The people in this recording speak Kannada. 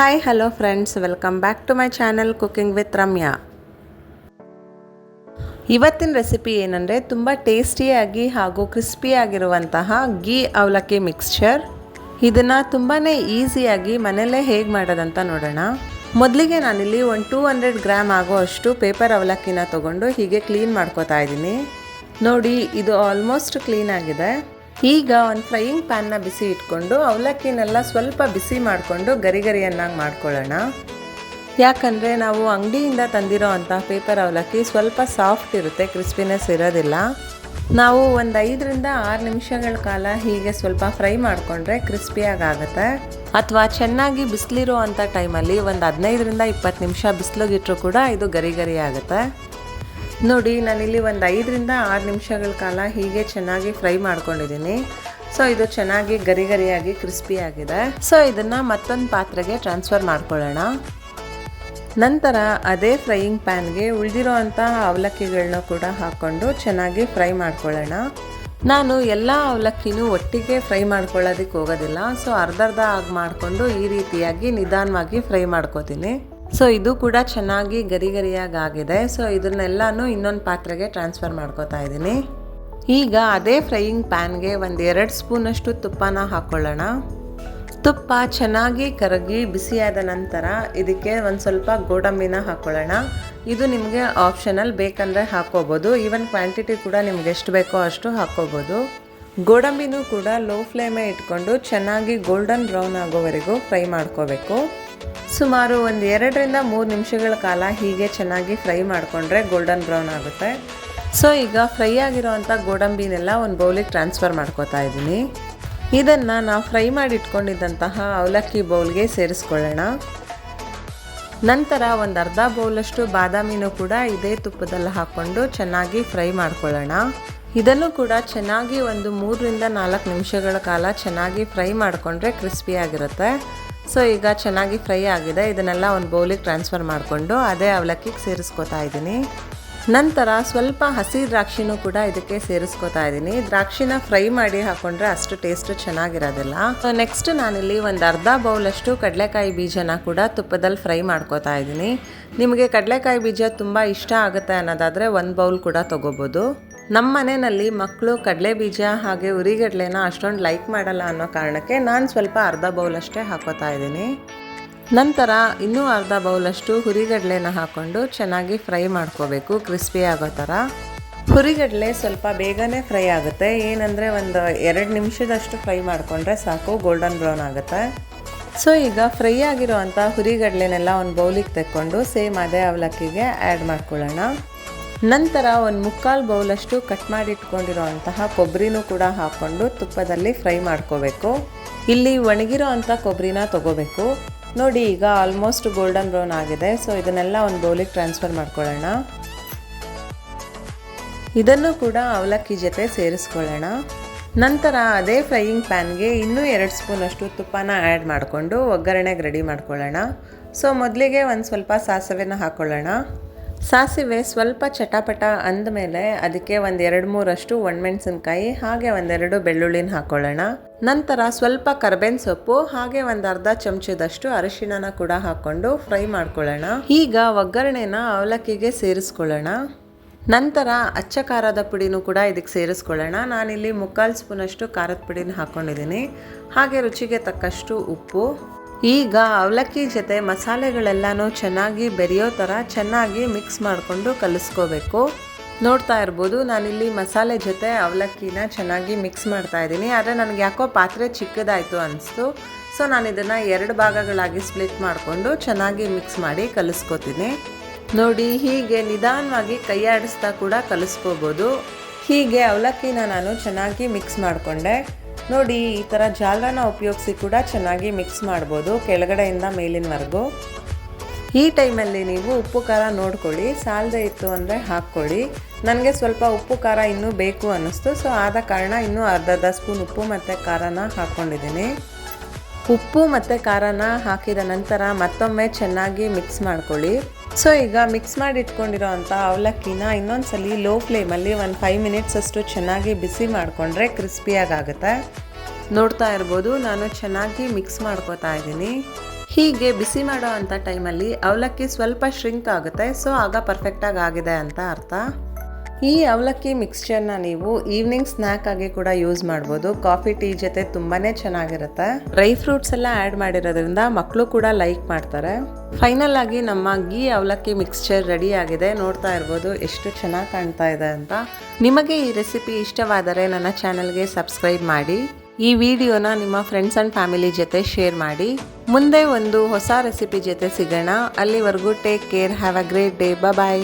Hi hello friends welcome back to my channel cooking with Ramya ಇವತ್ತಿನ ರೆಸಿಪಿ ಏನಂದರೆ ತುಂಬ ಟೇಸ್ಟಿಯಾಗಿ ಹಾಗೂ ಕ್ರಿಸ್ಪಿಯಾಗಿರುವಂತಹ ಗೀ ಅವಲಕ್ಕಿ ಮಿಕ್ಸ್ಚರ್ ಇದನ್ನು ತುಂಬಾ ಈಸಿಯಾಗಿ ಮನೆಯಲ್ಲೇ ಹೇಗೆ ಮಾಡೋದಂತ ನೋಡೋಣ. ಮೊದಲಿಗೆ ನಾನಿಲ್ಲಿ ಒಂದು ಟೂ ಹಂಡ್ರೆಡ್ ಗ್ರಾಮ್ ಆಗೋ ಅಷ್ಟು ಪೇಪರ್ ಅವಲಕ್ಕಿನ ತೊಗೊಂಡು ಹೀಗೆ ಕ್ಲೀನ್ ಮಾಡ್ಕೋತಾ ಇದ್ದೀನಿ. ನೋಡಿ, ಇದು ಆಲ್ಮೋಸ್ಟ್ ಕ್ಲೀನ್ ಆಗಿದೆ. ಈಗ ಒಂದು ಫ್ರೈಯಿಂಗ್ ಪ್ಯಾನ್ನ ಬಿಸಿ ಇಟ್ಕೊಂಡು ಅವಲಕ್ಕಿನೆಲ್ಲ ಸ್ವಲ್ಪ ಬಿಸಿ ಮಾಡಿಕೊಂಡು ಗರಿ ಗರಿಯನ್ನಾಗಿ ಮಾಡ್ಕೊಳ್ಳೋಣ. ಯಾಕಂದರೆ ನಾವು ಅಂಗಡಿಯಿಂದ ತಂದಿರೋ ಅಂಥ ಪೇಪರ್ ಅವಲಕ್ಕಿ ಸ್ವಲ್ಪ ಸಾಫ್ಟ್ ಇರುತ್ತೆ ಕ್ರಿಸ್ಪಿನೆಸ್ ಇರೋದಿಲ್ಲ. ನಾವು ಒಂದು ಐದರಿಂದ ಆರು ನಿಮಿಷಗಳ ಕಾಲ ಹೀಗೆ ಸ್ವಲ್ಪ ಫ್ರೈ ಮಾಡಿಕೊಂಡ್ರೆ ಕ್ರಿಸ್ಪಿಯಾಗಿ ಆಗುತ್ತೆ ಅಥವಾ ಚೆನ್ನಾಗಿ ಬಿಸಿಲಿರೋ ಅಂಥ ಟೈಮಲ್ಲಿ ಒಂದು ಹದಿನೈದರಿಂದ ಇಪ್ಪತ್ತು ನಿಮಿಷ ಬಿಸಿಲಿಗಿಟ್ರೂ ಕೂಡ ಇದು ಗರಿ ಗರಿ ಆಗುತ್ತೆ ನೋಡಿ ನಾನಿಲ್ಲಿ ಒಂದು ಐದರಿಂದ ಆರು ನಿಮಿಷಗಳ ಕಾಲ ಹೀಗೆ ಚೆನ್ನಾಗಿ ಫ್ರೈ ಮಾಡ್ಕೊಂಡಿದ್ದೀನಿ. ಸೊ, ಇದು ಚೆನ್ನಾಗಿ ಗರಿ ಗರಿಯಾಗಿ ಕ್ರಿಸ್ಪಿ ಆಗಿದೆ. ಸೊ, ಇದನ್ನು ಮತ್ತೊಂದು ಪಾತ್ರೆಗೆ ಟ್ರಾನ್ಸ್ಫರ್ ಮಾಡ್ಕೊಳ್ಳೋಣ. ನಂತರ ಅದೇ ಫ್ರೈಯಿಂಗ್ ಪ್ಯಾನ್ಗೆ ಉಳಿದಿರೋ ಅಂತಹ ಅವಲಕ್ಕಿಗಳನ್ನ ಕೂಡ ಹಾಕ್ಕೊಂಡು ಚೆನ್ನಾಗಿ ಫ್ರೈ ಮಾಡ್ಕೊಳ್ಳೋಣ. ನಾನು ಎಲ್ಲ ಅವಲಕ್ಕಿನೂ ಒಟ್ಟಿಗೆ ಫ್ರೈ ಮಾಡ್ಕೊಳ್ಳೋದಕ್ಕೆ ಹೋಗೋದಿಲ್ಲ. ಸೊ ಅರ್ಧ ಅರ್ಧ ಆಗಿ ಮಾಡಿಕೊಂಡು ಈ ರೀತಿಯಾಗಿ ನಿಧಾನವಾಗಿ ಫ್ರೈ ಮಾಡ್ಕೋತೀನಿ. ಸೊ ಇದು ಕೂಡ ಚೆನ್ನಾಗಿ ಗರಿ ಗರಿಯಾಗಿ ಆಗಿದೆ ಸೊ ಇದನ್ನೆಲ್ಲನೂ ಇನ್ನೊಂದು ಪಾತ್ರೆಗೆ ಟ್ರಾನ್ಸ್ಫರ್ ಮಾಡ್ಕೋತಾ ಇದ್ದೀನಿ. ಈಗ ಅದೇ ಫ್ರೈಯಿಂಗ್ ಪ್ಯಾನ್ಗೆ ಒಂದು ಎರಡು ಸ್ಪೂನಷ್ಟು ತುಪ್ಪನ ಹಾಕ್ಕೊಳ್ಳೋಣ ತುಪ್ಪ ಚೆನ್ನಾಗಿ ಕರಗಿ ಬಿಸಿಯಾದ ನಂತರ ಇದಕ್ಕೆ ಒಂದು ಸ್ವಲ್ಪ ಗೋಡಂಬಿನ ಹಾಕ್ಕೊಳ್ಳೋಣ ಇದು ನಿಮಗೆ ಆಪ್ಷನಲ್ ಬೇಕಂದರೆ ಹಾಕ್ಕೋಬೋದು. ಈವನ್ ಕ್ವಾಂಟಿಟಿ ಕೂಡ ನಿಮ್ಗೆ ಎಷ್ಟು ಬೇಕೋ ಅಷ್ಟು ಹಾಕ್ಕೋಬೋದು. ಗೋಡಂಬಿನೂ ಕೂಡ ಲೋ ಫ್ಲೇಮೇ ಇಟ್ಕೊಂಡು ಚೆನ್ನಾಗಿ ಗೋಲ್ಡನ್ ಬ್ರೌನ್ ಆಗೋವರೆಗೂ ಫ್ರೈ ಮಾಡ್ಕೋಬೇಕು. ಸುಮಾರು ಒಂದು ಎರಡರಿಂದ ಮೂರು ನಿಮಿಷಗಳ ಕಾಲ ಹೀಗೆ ಚೆನ್ನಾಗಿ ಫ್ರೈ ಮಾಡಿಕೊಂಡ್ರೆ ಗೋಲ್ಡನ್ ಬ್ರೌನ್ ಆಗುತ್ತೆ. ಸೊ, ಈಗ ಫ್ರೈ ಆಗಿರೋವಂಥ ಗೋಡಂಬಿನೆಲ್ಲ ಒಂದು ಬೌಲಿಗೆ ಟ್ರಾನ್ಸ್ಫರ್ ಮಾಡ್ಕೋತಾ ಇದ್ದೀನಿ. ಇದನ್ನು ನಾವು ಫ್ರೈ ಮಾಡಿ ಇಟ್ಕೊಂಡಿದ್ದಂತಹ ಅವಲಕ್ಕಿ ಬೌಲ್ಗೆ ಸೇರಿಸ್ಕೊಳ್ಳೋಣ. ನಂತರ ಒಂದು ಅರ್ಧ ಬೌಲಷ್ಟು ಬಾದಾಮಿನೂ ಕೂಡ ಇದೇ ತುಪ್ಪದಲ್ಲಿ ಹಾಕ್ಕೊಂಡು ಚೆನ್ನಾಗಿ ಫ್ರೈ ಮಾಡ್ಕೊಳ್ಳೋಣ. ಇದನ್ನು ಕೂಡ ಚೆನ್ನಾಗಿ ಒಂದು ಮೂರರಿಂದ ನಾಲ್ಕು ನಿಮಿಷಗಳ ಕಾಲ ಚೆನ್ನಾಗಿ ಫ್ರೈ ಮಾಡಿಕೊಂಡ್ರೆ ಕ್ರಿಸ್ಪಿಯಾಗಿರುತ್ತೆ ಸೊ ಈಗ ಚೆನ್ನಾಗಿ ಫ್ರೈ ಆಗಿದೆ. ಇದನ್ನೆಲ್ಲ ಒಂದು ಬೌಲಿಗೆ ಟ್ರಾನ್ಸ್ಫರ್ ಮಾಡಿಕೊಂಡು ಅದೇ ಅವಲಕ್ಕಿಗೆ ಸೇರಿಸ್ಕೊತಾ ಇದ್ದೀನಿ. ನಂತರ ಸ್ವಲ್ಪ ಹಸಿ ದ್ರಾಕ್ಷಿನೂ ಕೂಡ ಇದಕ್ಕೆ ಸೇರಿಸ್ಕೊತಾ ಇದ್ದೀನಿ. ದ್ರಾಕ್ಷಿನ ಫ್ರೈ ಮಾಡಿ ಹಾಕೊಂಡ್ರೆ ಅಷ್ಟು ಟೇಸ್ಟ್ ಚೆನ್ನಾಗಿರೋದಿಲ್ಲ. ಸೊ ನೆಕ್ಸ್ಟ್ ನಾನಿಲ್ಲಿ ಒಂದು ಅರ್ಧ ಬೌಲಷ್ಟು ಕಡಲೆಕಾಯಿ ಬೀಜನ ಕೂಡ ತುಪ್ಪದಲ್ಲಿ ಫ್ರೈ ಮಾಡ್ಕೋತಾ ಇದ್ದೀನಿ. ನಿಮಗೆ ಕಡಲೆಕಾಯಿ ಬೀಜ ತುಂಬ ಇಷ್ಟ ಆಗುತ್ತೆ ಅನ್ನೋದಾದರೆ ಒಂದು ಬೌಲ್ ಕೂಡ ತೊಗೋಬೋದು. ನಮ್ಮ ಮನೆಯಲ್ಲಿ ಮಕ್ಕಳು ಕಡಲೆ ಬೀಜ ಹಾಗೆ ಉರಿಗಡಲೆನ ಅಷ್ಟೊಂದು ಲೈಕ್ ಮಾಡಲ್ಲ ಅನ್ನೋ ಕಾರಣಕ್ಕೆ ನಾನು ಸ್ವಲ್ಪ ಅರ್ಧ ಬೌಲಷ್ಟೇ ಹಾಕೋತಾ ಇದ್ದೀನಿ. ನಂತರ ಇನ್ನೂ ಅರ್ಧ ಬೌಲಷ್ಟು ಹುರಿಗಡಲೆನ ಹಾಕ್ಕೊಂಡು ಚೆನ್ನಾಗಿ ಫ್ರೈ ಮಾಡ್ಕೋಬೇಕು ಕ್ರಿಸ್ಪಿ ಆಗೋ ಥರ ಹುರಿಗಡಲೆ ಸ್ವಲ್ಪ ಬೇಗನೆ ಫ್ರೈ ಆಗುತ್ತೆ. ಏನಂದರೆ ಒಂದು ಎರಡು ನಿಮಿಷದಷ್ಟು ಫ್ರೈ ಮಾಡಿಕೊಂಡ್ರೆ ಸಾಕು ಗೋಲ್ಡನ್ ಬ್ರೌನ್ ಆಗುತ್ತೆ. ಸೊ ಈಗ ಫ್ರೈ ಆಗಿರೋ ಅಂಥ ಹುರಿಗಡಲೆನೆಲ್ಲ ಒಂದು ಬೌಲಿಗೆ ತೆಕ್ಕೊಂಡು ಸೇಮ್ ಅದೇ ಅವಲಕ್ಕಿಗೆ ಆ್ಯಡ್ ಮಾಡ್ಕೊಳ್ಳೋಣ. ನಂತರ ಒಂದು ಮುಕ್ಕಾಲು ಬೌಲಷ್ಟು ಕಟ್ ಮಾಡಿ ಇಟ್ಕೊಂಡಿರೋ ಅಂತಹ ಕೊಬ್ಬರಿನೂ ಕೂಡ ಹಾಕ್ಕೊಂಡು ತುಪ್ಪದಲ್ಲಿ ಫ್ರೈ ಮಾಡ್ಕೋಬೇಕು. ಇಲ್ಲಿ ಒಣಗಿರೋ ಅಂಥ ಕೊಬ್ಬರಿನ ತೊಗೋಬೇಕು. ನೋಡಿ, ಈಗ ಆಲ್ಮೋಸ್ಟ್ ಗೋಲ್ಡನ್ ಬ್ರೌನ್ ಆಗಿದೆ. ಸೊ ಇದನ್ನೆಲ್ಲ ಒಂದು ಬೌಲಿಗೆ ಟ್ರಾನ್ಸ್ಫರ್ ಮಾಡ್ಕೊಳ್ಳೋಣ. ಇದನ್ನು ಕೂಡ ಅವಲಕ್ಕಿ ಜೊತೆ ಸೇರಿಸ್ಕೊಳ್ಳೋಣ. ನಂತರ ಅದೇ ಫ್ರೈಯಿಂಗ್ ಪ್ಯಾನ್ಗೆ ಇನ್ನೂ ಎರಡು ಸ್ಪೂನಷ್ಟು ತುಪ್ಪನ ಆ್ಯಡ್ ಮಾಡಿಕೊಂಡು ಒಗ್ಗರಣೆಗೆ ರೆಡಿ ಮಾಡ್ಕೊಳ್ಳೋಣ. ಸೊ ಮೊದಲಿಗೆ ಒಂದು ಸ್ವಲ್ಪ ಸಾಸಿವೆನ ಹಾಕ್ಕೊಳ್ಳೋಣ ಸಾಸಿವೆ ಸ್ವಲ್ಪ ಚಟಪಟ ಅಂದಮೇಲೆ ಅದಕ್ಕೆ ಒಂದು ಎರಡು ಮೂರಷ್ಟು ಒಣಮೆಣಸಿನ್ಕಾಯಿ, ಹಾಗೆ ಒಂದೆರಡು ಬೆಳ್ಳುಳ್ಳಿನ ಹಾಕ್ಕೊಳ್ಳೋಣ ನಂತರ ಸ್ವಲ್ಪ ಕರ್ಬೇನ್ ಸೊಪ್ಪು, ಹಾಗೆ ಒಂದು ಅರ್ಧ ಚಮಚದಷ್ಟು ಅರಿಶಿಣನ ಕೂಡ ಹಾಕ್ಕೊಂಡು ಫ್ರೈ ಮಾಡ್ಕೊಳ್ಳೋಣ. ಈಗ ಒಗ್ಗರಣೆನ ಅವಲಕ್ಕಿಗೆ ಸೇರಿಸ್ಕೊಳ್ಳೋಣ. ನಂತರ ಅಚ್ಚ ಖಾರದ ಪುಡಿನೂ ಕೂಡ ಇದಕ್ಕೆ ಸೇರಿಸ್ಕೊಳ್ಳೋಣ. ನಾನಿಲ್ಲಿ ಮುಕ್ಕಾಲು ಸ್ಪೂನಷ್ಟು ಖಾರದ ಪುಡಿನ ಹಾಕ್ಕೊಂಡಿದ್ದೀನಿ ಹಾಗೆ ರುಚಿಗೆ ತಕ್ಕಷ್ಟು ಉಪ್ಪು. ಈಗ ಅವಲಕ್ಕಿ ಜೊತೆ ಮಸಾಲೆಗಳೆಲ್ಲನೂ ಚೆನ್ನಾಗಿ ಬೆರೆಯೋ ಥರ ಚೆನ್ನಾಗಿ ಮಿಕ್ಸ್ ಮಾಡಿಕೊಂಡು ಕಲಿಸ್ಕೋಬೇಕು. ನೋಡ್ತಾ ಇರ್ಬೋದು, ನಾನಿಲ್ಲಿ ಮಸಾಲೆ ಜೊತೆ ಅವಲಕ್ಕಿನ ಚೆನ್ನಾಗಿ ಮಿಕ್ಸ್ ಮಾಡ್ತಾ ಇದ್ದೀನಿ. ಆದರೆ ನನಗೆ ಯಾಕೋ ಪಾತ್ರೆ ಚಿಕ್ಕದಾಯಿತು ಅನಿಸ್ತು. ಸೊ ನಾನು ಇದನ್ನು ಎರಡು ಭಾಗಗಳಾಗಿ ಸ್ಪ್ಲಿಟ್ ಮಾಡಿಕೊಂಡು ಚೆನ್ನಾಗಿ ಮಿಕ್ಸ್ ಮಾಡಿ ಕಲಿಸ್ಕೋತೀನಿ. ನೋಡಿ, ಹೀಗೆ ನಿಧಾನವಾಗಿ ಕೈಯಾಡಿಸ್ತಾ ಕೂಡ ಕಲಿಸ್ಕೋಬೋದು. ಹೀಗೆ ಅವಲಕ್ಕಿನ ನಾನು ಚೆನ್ನಾಗಿ ಮಿಕ್ಸ್ ಮಾಡಿಕೊಂಡೆ. ನೋಡಿ, ಈ ಥರ ಜಾಲನ ಉಪಯೋಗಿಸಿ ಕೂಡ ಚೆನ್ನಾಗಿ ಮಿಕ್ಸ್ ಮಾಡ್ಬೋದು ಕೆಳಗಡೆಯಿಂದ ಮೇಲಿನವರೆಗೂ. ಈ ಟೈಮಲ್ಲಿ ನೀವು ಉಪ್ಪು ಖಾರ ನೋಡ್ಕೊಳ್ಳಿ. ಸಾಲದೆ ಇತ್ತು ಅಂದರೆ ಹಾಕ್ಕೊಳ್ಳಿ. ನನಗೆ ಸ್ವಲ್ಪ ಉಪ್ಪು ಖಾರ ಇನ್ನೂ ಬೇಕು ಅನ್ನಿಸ್ತು. ಸೊ, ಆದ ಕಾರಣ ಇನ್ನೂ ಅರ್ಧ ಅರ್ಧ ಸ್ಪೂನ್ ಉಪ್ಪು ಮತ್ತು ಖಾರನ ಹಾಕ್ಕೊಂಡಿದ್ದೀನಿ. ಉಪ್ಪು ಮತ್ತು ಖಾರನ ಹಾಕಿದ ನಂತರ ಮತ್ತೊಮ್ಮೆ ಚೆನ್ನಾಗಿ ಮಿಕ್ಸ್ ಮಾಡ್ಕೊಳ್ಳಿ. ಸೊ ಈಗ ಮಿಕ್ಸ್ ಮಾಡಿ ಇಟ್ಕೊಂಡಿರೋ ಅಂಥ ಅವಲಕ್ಕಿನ ಇನ್ನೊಂದ್ಸಲಿ ಲೋ ಫ್ಲೇಮಲ್ಲಿ ಒಂದು ಫೈವ್ ಮಿನಿಟ್ಸ್ ಅಷ್ಟು ಚೆನ್ನಾಗಿ ಬಿಸಿ ಮಾಡಿಕೊಂಡ್ರೆ ಕ್ರಿಸ್ಪಿಯಾಗಿ ಆಗುತ್ತೆ ನೋಡ್ತಾ ಇರ್ಬೋದು, ನಾನು ಚೆನ್ನಾಗಿ ಮಿಕ್ಸ್ ಮಾಡ್ಕೋತಾ ಇದ್ದೀನಿ. ಹೀಗೆ ಬಿಸಿ ಮಾಡೋ ಅಂಥ ಟೈಮಲ್ಲಿ ಅವಲಕ್ಕಿ ಸ್ವಲ್ಪ ಶ್ರಿಂಕ್ ಆಗುತ್ತೆ. ಸೊ ಆಗ ಪರ್ಫೆಕ್ಟಾಗಿ ಆಗಿದೆ ಅಂತ ಅರ್ಥ. ಈ ಅವಲಕ್ಕಿ ಮಿಕ್ಸ್ಚರ್ನ ನೀವು ಈವ್ನಿಂಗ್ ಸ್ನ್ಯಾಕ್ ಆಗಿ ಕೂಡ ಯೂಸ್ ಮಾಡ್ಬೋದು. ಕಾಫಿ ಟೀ ಜೊತೆ ತುಂಬಾನೇ ಚೆನ್ನಾಗಿರುತ್ತೆ. ಡ್ರೈ ಫ್ರೂಟ್ಸ್ ಎಲ್ಲ ಆ್ಯಡ್ ಮಾಡಿರೋದ್ರಿಂದ ಮಕ್ಕಳು ಕೂಡ ಲೈಕ್ ಮಾಡ್ತಾರೆ. ಫೈನಲ್ ಆಗಿ ನಮ್ಮ ಗೀ ಅವಲಕ್ಕಿ ಮಿಕ್ಸ್ಚರ್ ರೆಡಿ ಆಗಿದೆ. ನೋಡ್ತಾ ಇರ್ಬೋದು ಎಷ್ಟು ಚೆನ್ನಾಗಿ ಕಾಣ್ತಾ ಇದೆ ಅಂತ. ನಿಮಗೆ ಈ ರೆಸಿಪಿ ಇಷ್ಟವಾದರೆ ನನ್ನ ಚಾನಲ್ಗೆ ಸಬ್ಸ್ಕ್ರೈಬ್ ಮಾಡಿ. ಈ ವಿಡಿಯೋನ ನಿಮ್ಮ ಫ್ರೆಂಡ್ಸ್ ಆ್ಯಂಡ್ ಫ್ಯಾಮಿಲಿ ಜೊತೆ ಶೇರ್ ಮಾಡಿ. ಮುಂದೆ ಒಂದು ಹೊಸ ರೆಸಿಪಿ ಜೊತೆ ಸಿಗೋಣ. ಅಲ್ಲಿವರೆಗೂ take care have a great day bye